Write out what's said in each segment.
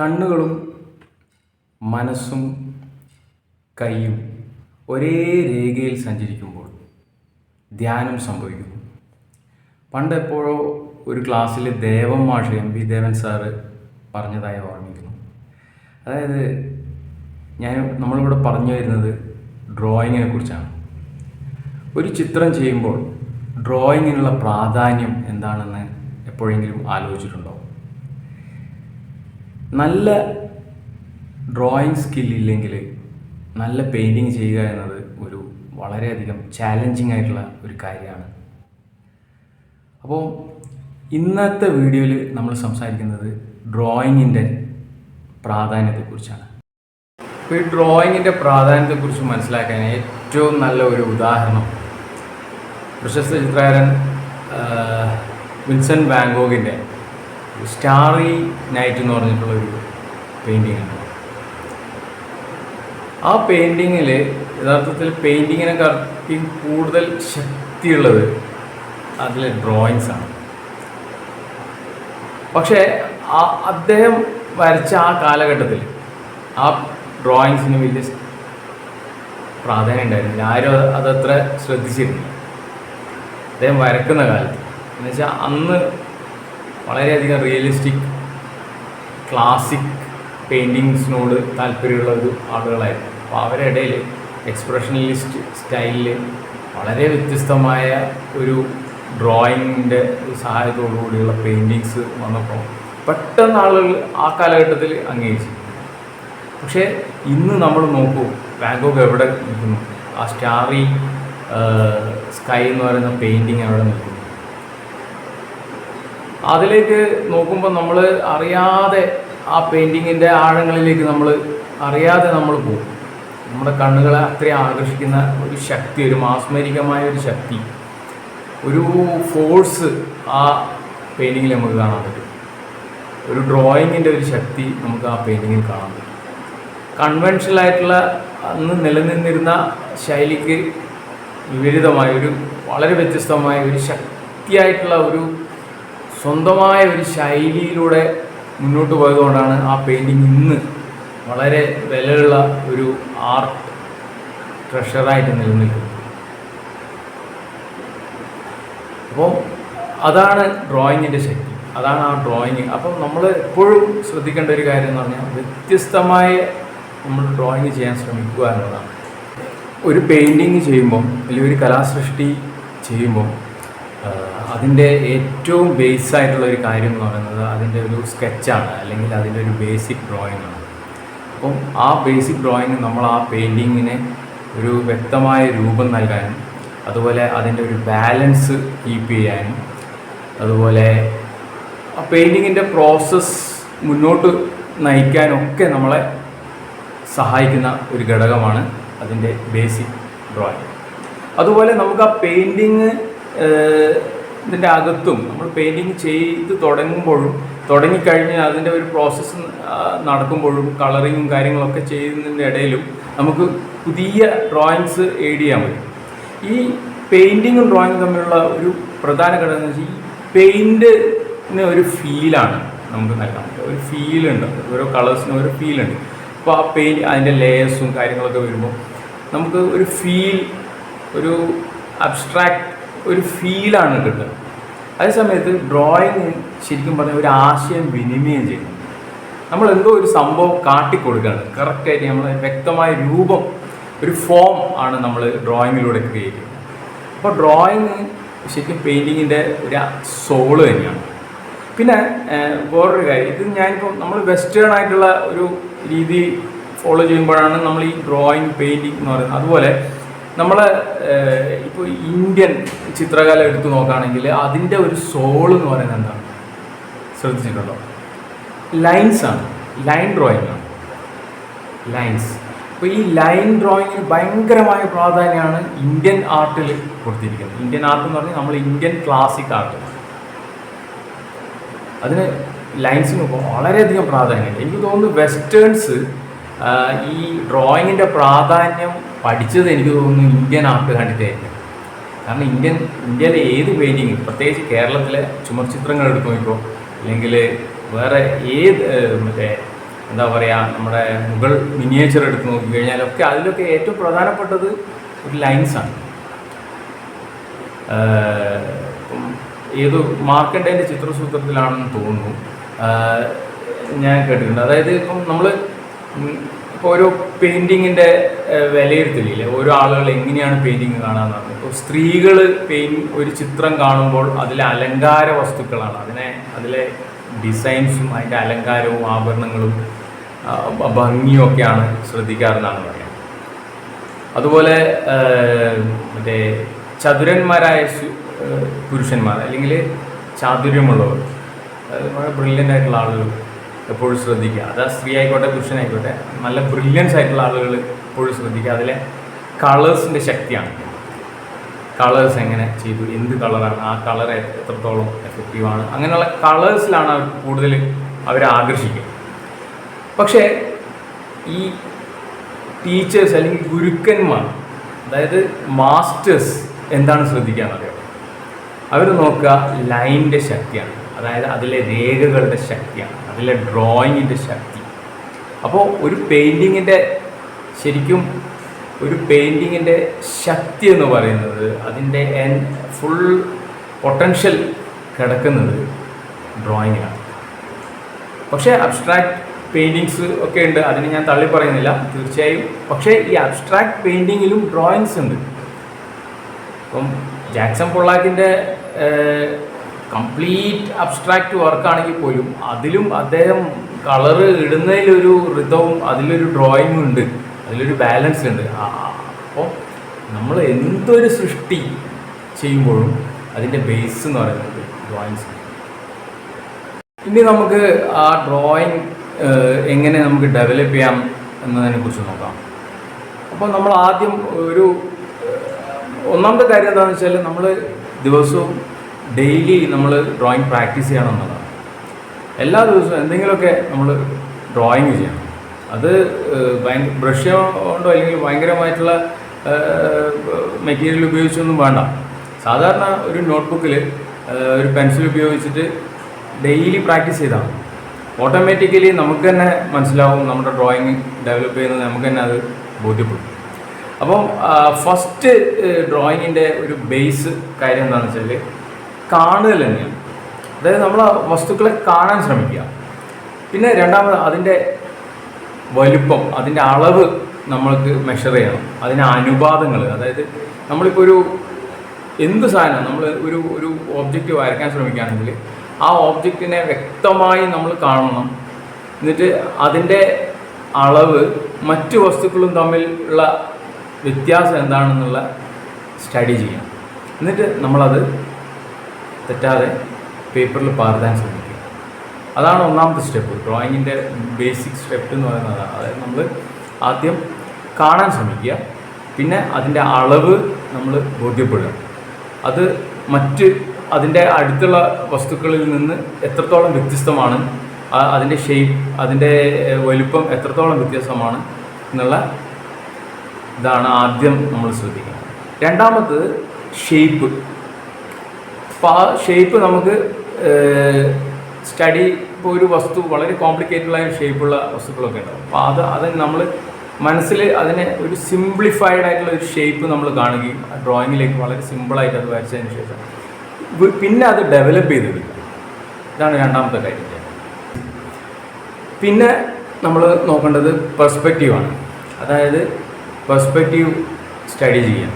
കണ്ണുകളും മനസ്സും കൈയും ഒരേ രേഖയിൽ സഞ്ചരിക്കുമ്പോൾ ധ്യാനം സംഭവിക്കുന്നു. പണ്ട് എപ്പോഴോ ഒരു ക്ലാസ്സിൽ ദേവൻ മാഷ് എം വി ദേവൻ സാറ് പറഞ്ഞതായി ഓർമ്മിക്കുന്നു. അതായത് ഞാൻ നമ്മളിവിടെ പറഞ്ഞു വരുന്നത് ഡ്രോയിങ്ങിനെ കുറിച്ചാണ്. ഒരു ചിത്രം ചെയ്യുമ്പോൾ ഡ്രോയിങ്ങിനുള്ള പ്രാധാന്യം എന്താണെന്ന് എപ്പോഴെങ്കിലും ആലോചിച്ചിട്ടുണ്ടോ? നല്ല ഡ്രോയിങ് സ്കില്ലില്ലെങ്കിൽ നല്ല പെയിന്റിങ് ചെയ്യുക എന്നത് ഒരു വളരെയധികം ചാലഞ്ചിങ് ആയിട്ടുള്ള ഒരു കാര്യമാണ്. അപ്പോൾ ഇന്നത്തെ വീഡിയോയിൽ നമ്മൾ സംസാരിക്കുന്നത് ഡ്രോയിങ്ങിന്റെ പ്രാധാന്യത്തെക്കുറിച്ചാണ് അപ്പോൾ ഈ ഡ്രോയിങ്ങിന്റെ പ്രാധാന്യത്തെക്കുറിച്ച് മനസ്സിലാക്കാൻ ഏറ്റവും നല്ല ഒരു ഉദാഹരണം പ്രശസ്ത ചിത്രകാരൻ വിൻസൻ വിൻസെന്റ് വാങ്കോഗിന്റെ സ്റ്റാറി നൈറ്റ് എന്ന് പറഞ്ഞിട്ടുള്ളൊരു പെയിന്റിംഗ് ആണ്. ആ പെയിന്റിങ്ങിൽ യഥാർത്ഥത്തിൽ പെയിന്റിങ്ങിനെക്കാട്ടിയും കൂടുതൽ ശക്തിയുള്ളത് അതിലെ ഡ്രോയിങ്സ് ആണ്. പക്ഷേ ആ അദ്ദേഹം വരച്ച ആ കാലഘട്ടത്തിൽ ആ ഡ്രോയിങ്സിന് വലിയ പ്രാധാന്യം ഉണ്ടായിരുന്നില്ല. ആരും അത് അതത്ര ശ്രദ്ധിച്ചിരുന്നില്ല. അദ്ദേഹം വരക്കുന്ന കാലത്ത്. എന്നുവെച്ചാൽ അന്ന് വളരെയധികം റിയലിസ്റ്റിക് ക്ലാസിക് പെയിന്റിങ്സിനോട് താല്പര്യമുള്ള ഒരു ആളുകളായിരുന്നു. അപ്പോൾ അവരുടെ ഇടയിൽ എക്സ്പ്രഷനലിസ്റ്റ് സ്റ്റൈലിൽ വളരെ വ്യത്യസ്തമായ ഒരു ഡ്രോയിങ്ങിന്റെ സഹായത്തോടു കൂടിയുള്ള പെയിന്റിങ്സ് വന്നപ്പോൾ പെട്ടെന്ന് ആളുകൾ ആ കാലഘട്ടത്തിൽ അംഗീകരിച്ചു. പക്ഷേ ഇന്ന് നമ്മൾ നോക്കൂ ബാങ്കോക്ക് എവിടെ നിൽക്കുന്നു? ആ സ്റ്റാറി സ്കൈ എന്ന് പറയുന്ന പെയിന്റിങ് എവിടെ നിൽക്കുന്നു. അതിലേക്ക് നോക്കുമ്പോൾ നമ്മൾ അറിയാതെ ആ പെയിന്റിങ്ങിന്റെ ആഴങ്ങളിലേക്ക് നമ്മൾ അറിയാതെ നമ്മൾ പോകും. നമ്മുടെ കണ്ണുകളെ അത്രയും ആകർഷിക്കുന്ന ഒരു ശക്തി ഒരു മാസ്മരികമായ ഒരു ശക്തി ഒരു ഫോഴ്സ് ആ പെയിന്റിങ്ങിൽ നമുക്ക് കാണാൻ പറ്റും. ഒരു ഡ്രോയിങ്ങിന്റെ ഒരു ശക്തി നമുക്ക് ആ പെയിന്റിങ്ങിൽ കാണാൻ പറ്റും. കൺവെൻഷണൽ ആയിട്ടുള്ള അന്ന് നിലനിന്നിരുന്ന ശൈലിക്ക് വിപരീതമായ ഒരു വളരെ വ്യത്യസ്തമായ ഒരു ശക്തിയായിട്ടുള്ള ഒരു സ്വന്തമായ ഒരു ശൈലിയിലൂടെ മുന്നോട്ട് പോയതുകൊണ്ടാണ് ആ പെയിന്റിങ് ഇന്ന് വളരെ വിലയുള്ള ഒരു ആർട്ട് ട്രഷറായിട്ട് നിലനിൽക്കുന്നത്. അപ്പോൾ അതാണ് ഡ്രോയിങ്ങിന്റെ ശക്തി അതാണ് ആ ഡ്രോയിങ് അപ്പം നമ്മൾ എപ്പോഴും ശ്രദ്ധിക്കേണ്ട ഒരു കാര്യം എന്ന് പറഞ്ഞാൽ വ്യത്യസ്തമായ നമ്മൾ ഡ്രോയിങ് ചെയ്യാൻ ശ്രമിക്കുക എന്നതാണ് ഒരു പെയിന്റിങ് ചെയ്യുമ്പം അല്ലെങ്കിൽ ഒരു കലാസൃഷ്ടി ചെയ്യുമ്പം അതിന്റെ ഏറ്റവും ബേസ് ആയിട്ടുള്ള ഒരു കാര്യം എന്ന് പറയുന്നത് അതിന്റെ ഒരു സ്കെച്ചാണ് അല്ലെങ്കിൽ അതിന്റെ ഒരു ബേസിക് ഡ്രോയിങ് ആണ് അപ്പം ആ ബേസിക് ഡ്രോയിങ് നമ്മൾ ആ പെയിന്റിങ്ങിന് ഒരു വ്യക്തമായ രൂപം നൽകാനും അതുപോലെ അതിന്റെ ഒരു ബാലൻസ് കീപ്പ് ചെയ്യാനും അതുപോലെ ആ പെയിന്റിങ്ങിന്റെ പ്രോസസ്സ് മുന്നോട്ട് നയിക്കാനൊക്കെ നമ്മളെ സഹായിക്കുന്ന ഒരു ഘടകമാണ് അതിന്റെ ബേസിക് ഡ്രോയിങ്. അതുപോലെ നമുക്ക് ആ പെയിന്റിങ് ഇതിന്റെ അകത്തും നമ്മൾ പെയിന്റിങ് ചെയ്ത് തുടങ്ങുമ്പോഴും തുടങ്ങിക്കഴിഞ്ഞ് അതിന്റെ ഒരു പ്രോസസ്സ് നടക്കുമ്പോഴും കളറിങ്ങും കാര്യങ്ങളൊക്കെ ചെയ്യുന്നതിന്റെ ഇടയിലും നമുക്ക് പുതിയ ഡ്രോയിങ്സ് ഏഡ് ചെയ്യാൻ പറ്റും. ഈ പെയിന്റിങ്ങും ഡ്രോയിങ്ങും തമ്മിലുള്ള ഒരു പ്രധാന ഘടകം എന്ന് വെച്ചാൽ ഈ പെയിന്റിന് ഒരു ഫീലാണ് നമുക്ക് നൽകാൻ പറ്റുക. ഒരു ഫീലുണ്ട് ഓരോ കളേഴ്സിനും ഒരു ഫീലുണ്ട് അപ്പോൾ ആ പെയിന്റ് അതിന്റെ ലേയേഴ്സും കാര്യങ്ങളൊക്കെ വരുമ്പോൾ നമുക്ക് ഒരു ഫീൽ ഒരു അബ്സ്ട്രാക്ട് ഒരു ഫീലാണ് കിട്ടുക. അതേസമയത്ത് ഡ്രോയിങ് ശരിക്കും പറഞ്ഞാൽ ഒരു ആശയം വിനിമയം ചെയ്യുന്നു. നമ്മൾ എന്തോ ഒരു സംഭവം കാട്ടിക്കൊടുക്കുകയാണ്. കറക്റ്റായിട്ട് നമ്മൾ വ്യക്തമായ രൂപം ഒരു ഫോം ആണ് നമ്മൾ ഡ്രോയിങ്ങിലൂടെ ക്രിയേറ്റ് ചെയ്യുന്നത്. അപ്പോൾ ഡ്രോയിങ് ശരിക്കും പെയിന്റിങ്ങിന്റെ ഒരു സോൾ തന്നെയാണ്. പിന്നെ വേറൊരു കാര്യം. ഇത് ഞാനിപ്പോൾ നമ്മൾ വെസ്റ്റേൺ ആയിട്ടുള്ള ഒരു രീതി ഫോളോ ചെയ്യുമ്പോഴാണ് നമ്മൾ ഈ ഡ്രോയിങ് പെയിന്റിങ് എന്ന് പറയുന്നത്. അതുപോലെ നമ്മൾ ഇപ്പോൾ ഇന്ത്യൻ ചിത്രകല എടുത്തു നോക്കുകയാണെങ്കിൽ അതിന്റെ ഒരു സോൾ എന്ന് പറയുന്നത് എന്താണ് ശ്രദ്ധിച്ചിട്ടുണ്ടോ? ലൈൻസ് ആണ്. ലൈൻ ഡ്രോയിങ് ആണ്. ലൈൻസ് അപ്പോൾ ഈ ലൈൻ ഡ്രോയിങ്ങിന് ഭയങ്കരമായ പ്രാധാന്യമാണ് ഇന്ത്യൻ ആർട്ടിൽ കൊടുത്തിരിക്കുന്നത്. ഇന്ത്യൻ ആർട്ട് എന്ന് പറഞ്ഞാൽ നമ്മൾ ഇന്ത്യൻ ക്ലാസിക് ആർട്ട് അതിന് ലൈൻസിന് വളരെയധികം പ്രാധാന്യമുണ്ട്. എനിക്ക് തോന്നുന്നു വെസ്റ്റേൺസ് ഈ ഡ്രോയിങ്ങിന്റെ പ്രാധാന്യം പഠിച്ചത് എനിക്ക് തോന്നുന്നു ഇന്ത്യൻ ആർട്ട് കണ്ടിട്ടായിരിക്കും കാരണം ഇന്ത്യൻ ഇന്ത്യയിലെ ഏത് പെയിന്റിങ് പ്രത്യേകിച്ച് കേരളത്തിലെ ചുമർ ചിത്രങ്ങൾ എടുത്തു നോക്കിക്കോ അല്ലെങ്കിൽ വേറെ ഏത് മറ്റേ എന്താ പറയുക നമ്മുടെ മുഗൾ മിനിയേച്ചർ എടുത്ത് നോക്കിക്കഴിഞ്ഞാലൊക്കെ അതിലൊക്കെ ഏറ്റവും പ്രധാനപ്പെട്ടത് ഒരു ലൈൻസാണ് ഏത് മാർക്കണ്ടേന്റെ ചിത്രസൂത്രത്തിലാണെന്ന് തോന്നുന്നു. ഞാൻ കേട്ടിട്ടുണ്ട്. അതായത് ഇപ്പം നമ്മൾ ഇപ്പോൾ ഓരോ പെയിന്റിങ്ങിന്റെ വിലയിരുത്തലില്ലേ? ഓരോ ആളുകൾ എങ്ങനെയാണ് പെയിന്റിങ് കാണാന്ന് പറഞ്ഞത്? ഇപ്പോൾ സ്ത്രീകൾ പെയിൻ ഒരു ചിത്രം കാണുമ്പോൾ അതിലെ അലങ്കാര വസ്തുക്കളാണ്. അതിനെ അതിലെ ഡിസൈൻസും അതിന്റെ അലങ്കാരവും ആഭരണങ്ങളും ഭംഗിയും ഒക്കെയാണ് ശ്രദ്ധിക്കാറെന്നാണ് പറയുന്നത്. അതുപോലെ മറ്റേ ചതുരന്മാരായ പുരുഷന്മാർ അല്ലെങ്കിൽ ചാതുര്യമുള്ളവർ വളരെ ബ്രില്യന്റ് ആയിട്ടുള്ള ആളുകൾ. എപ്പോഴും ശ്രദ്ധിക്കുക. അത് സ്ത്രീ ആയിക്കോട്ടെ പുരുഷനായിക്കോട്ടെ നല്ല ബ്രില്യൻസ് ആയിട്ടുള്ള ആളുകൾ എപ്പോഴും ശ്രദ്ധിക്കുക. അതിലെ കളേഴ്സിന്റെ ശക്തിയാണ്. കളേഴ്സ് എങ്ങനെ ചെയ്തു എന്ത് കളറാണ് ആ കളർ എത്രത്തോളം എഫക്റ്റീവാണ് അങ്ങനെയുള്ള കളേഴ്സിലാണ് അവർ കൂടുതൽ അവരെ ആകർഷിക്കുക. പക്ഷേ ഈ ടീച്ചേഴ്സ് അല്ലെങ്കിൽ ഗുരുക്കന്മാർ അതായത് മാസ്റ്റേഴ്സ് എന്താണ് ശ്രദ്ധിക്കുക എന്നറിയാം? അവർ നോക്കുക ലൈനിന്റെ ശക്തിയാണ്. അതായത് അതിലെ രേഖകളുടെ ശക്തിയാണ് അതിലെ ഡ്രോയിങ്ങിന്റെ ശക്തി. അപ്പോൾ ഒരു പെയിന്റിങ്ങിന്റെ ശരിക്കും ഒരു പെയിന്റിങ്ങിന്റെ ശക്തി എന്ന് പറയുന്നത് അതിന്റെ എൻ ഫുൾ പൊട്ടൻഷ്യൽ കിടക്കുന്നത് ഡ്രോയിങ്ങിലാണ്. പക്ഷേ അബ്സ്ട്രാക്ട് പെയിന്റിങ്സ് ഒക്കെ ഉണ്ട് അതിന് ഞാൻ തള്ളി പറയുന്നില്ല തീർച്ചയായും. പക്ഷേ ഈ അബ്സ്ട്രാക്ട് പെയിന്റിങ്ങിലും ഡ്രോയിങ്സ് ഉണ്ട്. ഇപ്പം ജാക്സൺ പൊള്ളാക്കിന്റെ കംപ്ലീറ്റ് അബ്സ്ട്രാക്റ്റ് വർക്കാണെങ്കിൽ പോലും അതിലും അദ്ദേഹം കളറ് ഇടുന്നതിലൊരു ഋതവും അതിലൊരു ഡ്രോയിങ്ങും ഉണ്ട്. അതിലൊരു ബാലൻസ് ഉണ്ട്. അപ്പോൾ നമ്മൾ എന്തൊരു സൃഷ്ടി ചെയ്യുമ്പോഴും അതിന്റെ ബേസ് എന്ന് പറയുന്നത് ഡ്രോയിങ്സ് ഇനി നമുക്ക് ആ ഡ്രോയിങ് എങ്ങനെ നമുക്ക് ഡെവലപ്പ് ചെയ്യാം എന്നതിനെ കുറിച്ച് നോക്കാം. അപ്പോൾ നമ്മൾ ആദ്യം ഒരു ഒന്നാമത്തെ കാര്യം എന്താണെന്ന് വെച്ചാൽ നമ്മൾ ദിവസവും ഡെയിലി നമ്മൾ ഡ്രോയിങ് പ്രാക്ടീസ് ചെയ്യണം എന്നുള്ളതാണ്. എല്ലാ ദിവസവും എന്തെങ്കിലുമൊക്കെ നമ്മൾ ഡ്രോയിങ് ചെയ്യണം. അത് ഭയങ്കര ബ്രഷ് കൊണ്ടോ അല്ലെങ്കിൽ ഭയങ്കരമായിട്ടുള്ള മെറ്റീരിയൽ ഉപയോഗിച്ചൊന്നും വേണ്ട. സാധാരണ ഒരു നോട്ട്ബുക്കിൽ ഒരു പെൻസിൽ ഉപയോഗിച്ചിട്ട് ഡെയിലി പ്രാക്ടീസ് ചെയ്താൽ ഓട്ടോമാറ്റിക്കലി നമുക്ക് തന്നെ മനസ്സിലാവും നമ്മുടെ ഡ്രോയിങ് ഡെവലപ്പ് ചെയ്യുന്നത് നമുക്ക് തന്നെ അത് ബോധ്യപ്പെടും. അപ്പം ഫസ്റ്റ് ഡ്രോയിങ്ങിന്റെ ഒരു ബേസ് കാര്യം എന്താണെന്ന് വെച്ചാൽ കാണുക തന്നെയാണ് അതായത് നമ്മൾ ആ വസ്തുക്കളെ കാണാൻ ശ്രമിക്കുക. പിന്നെ രണ്ടാമത് അതിന്റെ വലുപ്പം അതിന്റെ അളവ് നമ്മൾക്ക് മെഷർ ചെയ്യണം. അതിന് അനുപാതങ്ങൾ അതായത് നമ്മളിപ്പോൾ ഒരു എന്ത് സാധനം നമ്മൾ ഒരു ഒരു ഓബ്ജക്റ്റ് വരയ്ക്കാൻ ശ്രമിക്കുകയാണെങ്കിൽ ആ ഓബ്ജക്റ്റിനെ വ്യക്തമായി നമ്മൾ കാണണം. എന്നിട്ട് അതിന്റെ അളവ് മറ്റു വസ്തുക്കളും തമ്മിലുള്ള വ്യത്യാസം എന്താണെന്നുള്ള സ്റ്റഡി ചെയ്യണം. എന്നിട്ട് നമ്മളത് തെറ്റാതെ പേപ്പറിൽ പകർത്താൻ ശ്രമിക്കുക അതാണ് ഒന്നാമത്തെ സ്റ്റെപ്പ്. ഡ്രോയിങ്ങിന്റെ ബേസിക് സ്റ്റെപ്പ് എന്ന് പറയുന്നത് അതായത് നമ്മൾ ആദ്യം കാണാൻ ശ്രമിക്കുക. പിന്നെ അതിന്റെ അളവ് നമ്മൾ ബോധ്യപ്പെടുക. അത് മറ്റ് അതിന്റെ അടുത്തുള്ള വസ്തുക്കളിൽ നിന്ന് എത്രത്തോളം വ്യത്യസ്തമാണ് അതിന്റെ ഷേപ്പ് അതിന്റെ വലുപ്പം എത്രത്തോളം വ്യത്യസ്തമാണ് എന്നുള്ള ഇതാണ് ആദ്യം നമ്മൾ ശ്രദ്ധിക്കുന്നത് രണ്ടാമത് ഷേപ്പ് അപ്പോൾ ആ ഷേപ്പ് നമുക്ക് സ്റ്റഡി ഇപ്പോൾ ഒരു വസ്തു വളരെ കോംപ്ലിക്കേറ്റഡ് ആയ ഷേപ്പുള്ള വസ്തുക്കളൊക്കെ ഉണ്ടാവും. അപ്പോൾ അത് അത് നമ്മൾ മനസ്സിൽ അതിനെ ഒരു സിംപ്ലിഫൈഡ് ആയിട്ടുള്ള ഒരു ഷേപ്പ് നമ്മൾ കാണുകയും ഡ്രോയിങ്ങിലേക്ക് വളരെ സിമ്പിളായിട്ട് അത് വരച്ചതിന് ശേഷം പിന്നെ അത് ഡെവലപ്പ് ചെയ്തെടുക്കുക ഇതാണ് രണ്ടാമത്തെ കാര്യം പിന്നെ നമ്മൾ നോക്കേണ്ടത് പെർസ്പെക്റ്റീവാണ് അതായത് പെർസ്പെക്റ്റീവ് സ്റ്റഡി ചെയ്യാം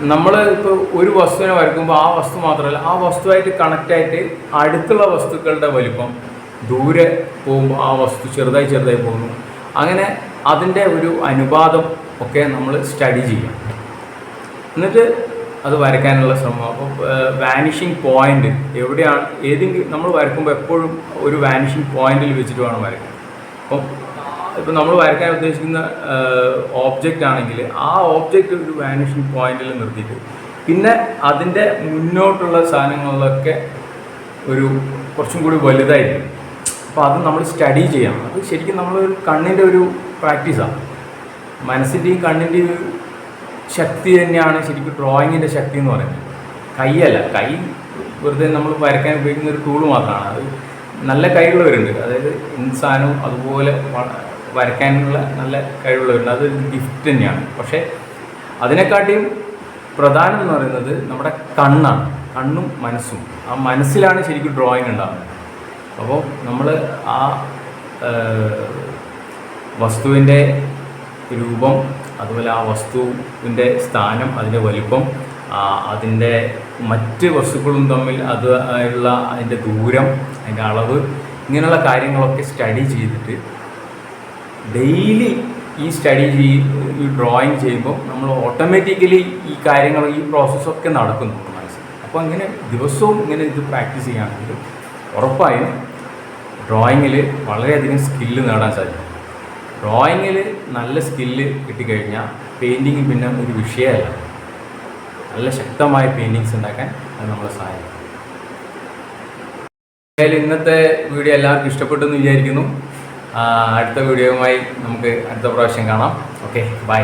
നമ്മൾ ഇപ്പോൾ ഒരു വസ്തുവിനെ വരയ്ക്കുമ്പോൾ ആ വസ്തു മാത്രമല്ല ആ വസ്തുവായിട്ട് കണക്റ്റായിട്ട് അടുത്തുള്ള വസ്തുക്കളുടെ വലിപ്പം ദൂരെ പോകുമ്പോൾ ആ വസ്തു ചെറുതായി ചെറുതായി പോകുന്നു. അങ്ങനെ അതിന്റെ ഒരു അനുപാതം ഒക്കെ നമ്മൾ സ്റ്റഡി ചെയ്യാം. എന്നിട്ട് അത് വരയ്ക്കാനുള്ള ശ്രമം. അപ്പോൾ വാനിഷിങ് പോയിന്റ് എവിടെയാണ് ഏതെങ്കിലും നമ്മൾ വരയ്ക്കുമ്പോൾ എപ്പോഴും ഒരു വാനിഷിങ് പോയിന്റിൽ വെച്ചിട്ട് വേണം വരയ്ക്കാൻ. അപ്പം ഇപ്പം നമ്മൾ വരയ്ക്കാൻ ഉദ്ദേശിക്കുന്ന ഓബ്ജക്റ്റ് ആണെങ്കിൽ ആ ഓബ്ജക്റ്റ് ഒരു വാനിഷിംഗ് പോയിന്റിൽ നിർത്തിയിട്ട് പിന്നെ അതിന്റെ മുന്നോട്ടുള്ള സാധനങ്ങളിലൊക്കെ ഒരു കുറച്ചും കൂടി വലുതായിരിക്കും. അപ്പോൾ അത് നമ്മൾ സ്റ്റഡി ചെയ്യണം. അത് ശരിക്കും നമ്മളൊരു കണ്ണിന്റെ ഒരു പ്രാക്ടീസാണ് മനസ്സിന്റെയും കണ്ണിന്റെയും ഒരു ശക്തി തന്നെയാണ് ശരിക്കും ഡ്രോയിങ്ങിന്റെ ശക്തി എന്ന് പറയുന്നത്. കൈയല്ല കൈ വെറുതെ നമ്മൾ വരയ്ക്കാൻ ഉപയോഗിക്കുന്ന ഒരു ടൂൾ മാത്രമാണ്. അത് നല്ല കൈയുള്ളവരുണ്ട്. അതായത് ഇൻസാനും അതുപോലെ വരയ്ക്കാനുള്ള നല്ല കഴിവുള്ളവരുണ്ട്. അതൊരു ഗിഫ്റ്റ് തന്നെയാണ്. പക്ഷേ അതിനെക്കാട്ടിയും പ്രധാനം എന്ന് പറയുന്നത് നമ്മുടെ കണ്ണാണ്. കണ്ണും മനസ്സും. ആ മനസ്സിലാണ് ശരിക്കും ഡ്രോയിങ് ഉണ്ടാകുന്നത് അപ്പോൾ നമ്മൾ ആ വസ്തുവിന്റെ രൂപം അതുപോലെ ആ വസ്തുവിന്റെ സ്ഥാനം അതിന്റെ വലിപ്പം അതിന്റെ മറ്റ് വസ്തുക്കളും തമ്മിൽ അത് ഉള്ള അതിന്റെ ദൂരം അതിന്റെ അളവ് ഇങ്ങനെയുള്ള കാര്യങ്ങളൊക്കെ സ്റ്റഡി ചെയ്തിട്ട് ഡെയിലി ഈ സ്റ്റഡി ചെയ്യും ഈ ഡ്രോയിങ് ചെയ്യുമ്പോൾ നമ്മൾ ഓട്ടോമാറ്റിക്കലി ഈ കാര്യങ്ങൾ ഈ പ്രോസസ്സൊക്കെ നമ്മുടെ മനസ്സിൽ. അപ്പോൾ അങ്ങനെ ദിവസവും ഇങ്ങനെ ഇത് പ്രാക്ടീസ് ചെയ്യുകയാണെങ്കിൽ ഉറപ്പായും ഡ്രോയിങ്ങിൽ വളരെയധികം സ്കില്ല് നേടാൻ സാധിക്കും. ഡ്രോയിങ്ങിൽ നല്ല സ്കില്ല് കിട്ടിക്കഴിഞ്ഞാൽ പെയിന്റിങ് പിന്നെ ഒരു വിഷയമല്ല. നല്ല ശക്തമായ പെയിന്റിങ്സ് ഉണ്ടാക്കാൻ അത് നമ്മളെ സഹായിക്കും. എന്തായാലും ഇന്നത്തെ വീഡിയോ എല്ലാവർക്കും ഇഷ്ടപ്പെട്ടു എന്ന് വിചാരിക്കുന്നു. അടുത്ത വീഡിയോയുമായി നമുക്ക് അടുത്ത പ്രാവശ്യം കാണാം. Okay bye